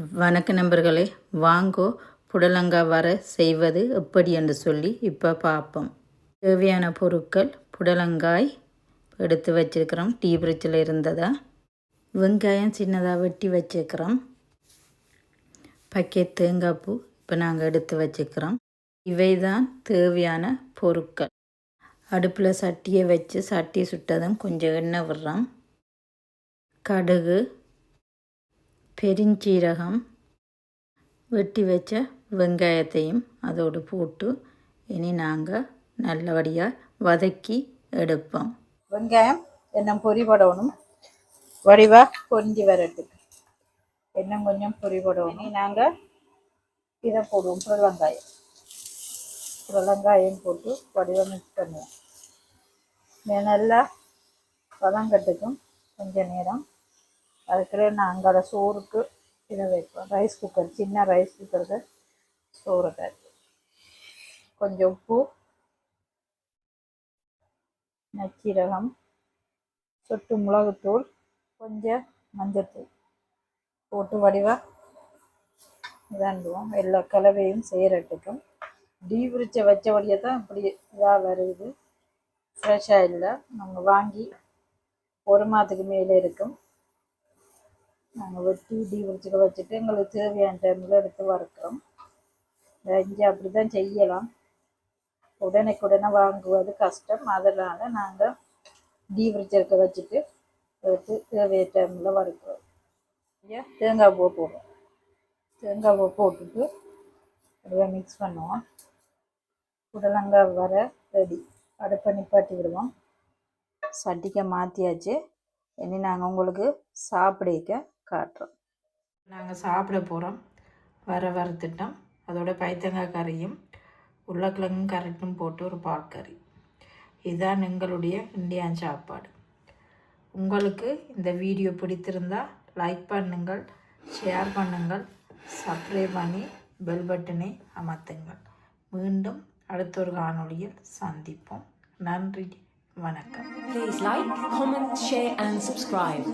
வணக்க நண்பர்களே வாங்கோ புடலங்காய் வர செய்வது எப்படி என்று சொல்லி இப்போ பார்ப்போம் தேவையான பொருட்கள் புடலங்காய் எடுத்து வச்சுருக்கிறோம். டீ பிரிட்ஜில் இருந்ததா? வெங்காயம் சின்னதாக வெட்டி வச்சுருக்கிறோம். பக்கெட் தேங்காய் பூ இப்போ நாங்கள் எடுத்து வச்சுக்கிறோம் இவை தான் தேவையான பொருட்கள். அடுப்பில் சட்டியை வச்சு சட்டி சுட்டதும் கொஞ்சம் எண்ணெய் விடுறோம். கடுகு பெருஞ்சீரகம் வெட்டி வச்ச வெங்காயத்தையும் அதோடு போட்டு இனி நாங்கள் நல்லபடியாக வதக்கி எடுப்போம். வெங்காயம் என்ன பொரிபடணும் வடிவாக கொஞ்சி வரட்டுக்கு. எண்ணம் கொஞ்சம் பொரிபடணும் நாங்கள் இதை போடுவோம் புரளங்காயம் புரளங்காயம் போட்டு வடிவம் மிக்ஸ் பண்ணுவோம். நல்லா வதங்கட்டுக்கும். கொஞ்சம் நேரம் அதுக்குள்ளே நாங்கள் அதை சோறுக்கு இதை வைப்போம் ரைஸ் குக்கர் சின்ன ரைஸ் குக்கருக்கு சோறு கறி கொஞ்சம் உப்பு நச்சீரகம் சொட்டு மிளகுத்தூள் கொஞ்சம் மஞ்சத்தூள் போட்டு வடிவாக இதாண்டுவோம். எல்லா கலவையும் செய்கிறட்டுக்கும் டீ பிரிச்ச வச்ச வழியை தான் இப்படி இதாக வருது. ஃப்ரெஷ்ஷாக இல்லை. நாங்கள் வாங்கி ஒரு மாதத்துக்கு மேலே இருக்கும். நாங்கள் வெட்டி டீ வச்சுட்டு எங்களுக்கு தேவையான டைமில் எடுத்து வறுக்கிறோம். இங்கே அப்படி தான் செய்யலாம். உடனுக்குடனே வாங்குவது கஷ்டம். அதனால் நாங்கள் டீ வச்சுட்டு எடுத்து தேவையான டைமில் வறுக்கிறோம். தேங்காய் பூ போடுவோம். தேங்காய் பூ போட்டுட்டு அப்படியே மிக்ஸ் பண்ணுவோம். புடலங்காய் வர ரெடி அடுப்பை நிப்பாட்டி விடுவோம். சட்டிக்கை மாற்றியாச்சு இனி நாங்கள் உங்களுக்கு சாப்பிடிக்க காட்டுறோம். நாங்கள் சாப்பிட போகிறோம் வர வறுத்துட்டோம் அதோட பைத்தங்காய் கறியும் உருளைக்கிழங்கும் கரெக்டும் போட்டு ஒரு பால்கறி இதுதான் எங்களுடைய இந்தியன் சாப்பாடு. உங்களுக்கு இந்த வீடியோ பிடித்திருந்தா லைக் பண்ணுங்கள் ஷேர் பண்ணுங்கள் சப்ஸ்கிரைப் பண்ணி பெல் பட்டனை அமர்த்துங்கள். மீண்டும் அடுத்த ஒரு காணொளியில் சந்திப்போம். நன்றி வணக்கம். Please like, comment, share, and subscribe.